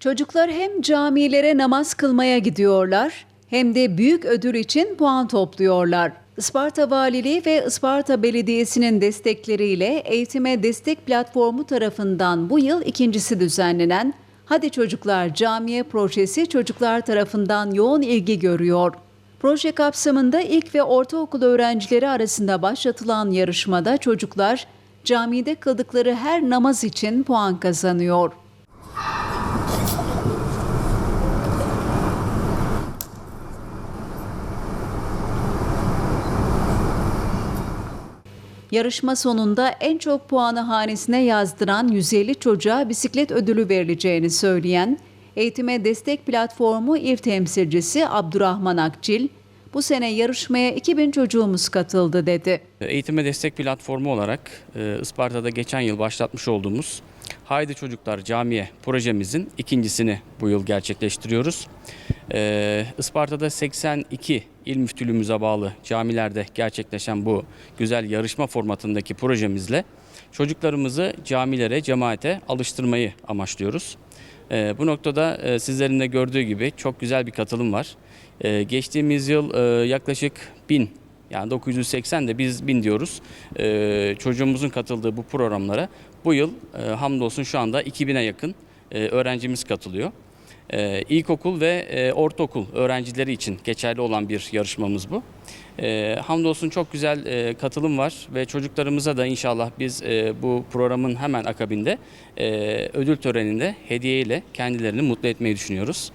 Çocuklar hem camilere namaz kılmaya gidiyorlar hem de büyük ödül için puan topluyorlar. Isparta Valiliği ve Isparta Belediyesi'nin destekleriyle Eğitime Destek Platformu tarafından bu yıl ikincisi düzenlenen Hadi Çocuklar Camiye projesi çocuklar tarafından yoğun ilgi görüyor. Proje kapsamında ilk ve ortaokul öğrencileri arasında başlatılan yarışmada çocuklar camide kıldıkları her namaz için puan kazanıyor. Yarışma sonunda en çok puanı hanesine yazdıran 150 çocuğa bisiklet ödülü verileceğini söyleyen Eğitime Destek Platformu İl temsilcisi Abdurrahman Akçil, bu sene yarışmaya 2000 çocuğumuz katıldı dedi. Eğitime destek platformu olarak e, Isparta'da geçen yıl başlatmış olduğumuz Haydi Çocuklar Camiye projemizin ikincisini bu yıl gerçekleştiriyoruz. E, Isparta'da 82 il müftülüğümüze bağlı camilerde gerçekleşen bu güzel yarışma formatındaki projemizle çocuklarımızı camilere, cemaate alıştırmayı amaçlıyoruz. E, bu noktada e, sizlerin de gördüğü gibi çok güzel bir katılım var. E, geçtiğimiz yıl e, yaklaşık 1000 yani 980 de biz 1000 diyoruz. E, çocuğumuzun katıldığı bu programlara bu yıl e, hamdolsun şu anda 2000'e yakın e, öğrencimiz katılıyor. E, ilkokul ve e, ortaokul öğrencileri için geçerli olan bir yarışmamız bu. E, hamdolsun çok güzel e, katılım var ve çocuklarımıza da inşallah biz e, bu programın hemen akabinde e, ödül töreninde hediye ile kendilerini mutlu etmeyi düşünüyoruz.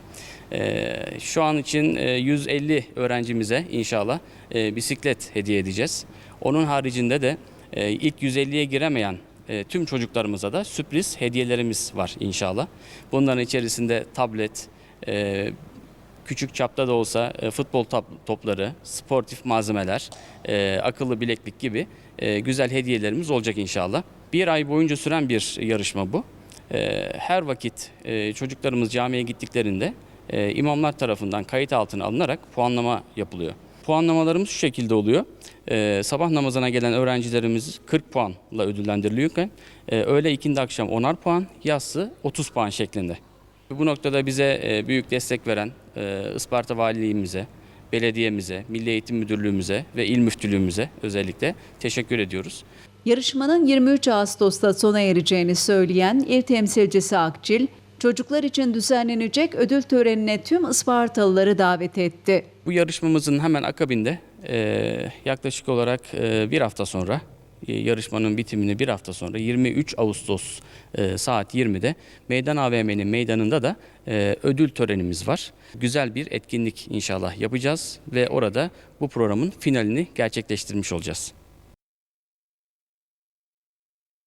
E, şu an için e, 150 öğrencimize inşallah bisiklet hediye edeceğiz. Onun haricinde de ilk 150'ye giremeyen e, tüm çocuklarımıza da sürpriz hediyelerimiz var inşallah. Bunların içerisinde tablet, e, küçük çapta da olsa e, futbol tap- topları, sportif malzemeler, e, akıllı bileklik gibi e, güzel hediyelerimiz olacak inşallah. Bir ay boyunca süren bir yarışma bu. E, her vakit e, çocuklarımız camiye gittiklerinde e, imamlar tarafından kayıt altına alınarak puanlama yapılıyor. Puanlamalarımız şu şekilde oluyor. E, sabah namazına gelen öğrencilerimiz 40 puanla ödüllendiriliyorken e, öğle ikindi akşam 10'ar puan, yatsı 30 puan şeklinde. Bu noktada bize e, büyük destek veren e, Isparta Valiliğimize, belediyemize, Milli Eğitim Müdürlüğümüze ve İl Müftülüğümüze özellikle teşekkür ediyoruz. Yarışmanın 23 Ağustos'ta sona ereceğini söyleyen il temsilcisi Akçil, çocuklar için düzenlenecek ödül törenine tüm Ispartalıları davet etti. Bu yarışmamızın hemen akabinde e, yaklaşık olarak e, bir hafta sonra e, yarışmanın bitimini bir hafta sonra 23 Ağustos e, saat 20'de Meydan AVM'nin meydanında da ödül törenimiz var. Güzel bir etkinlik inşallah yapacağız ve orada bu programın finalini gerçekleştirmiş olacağız.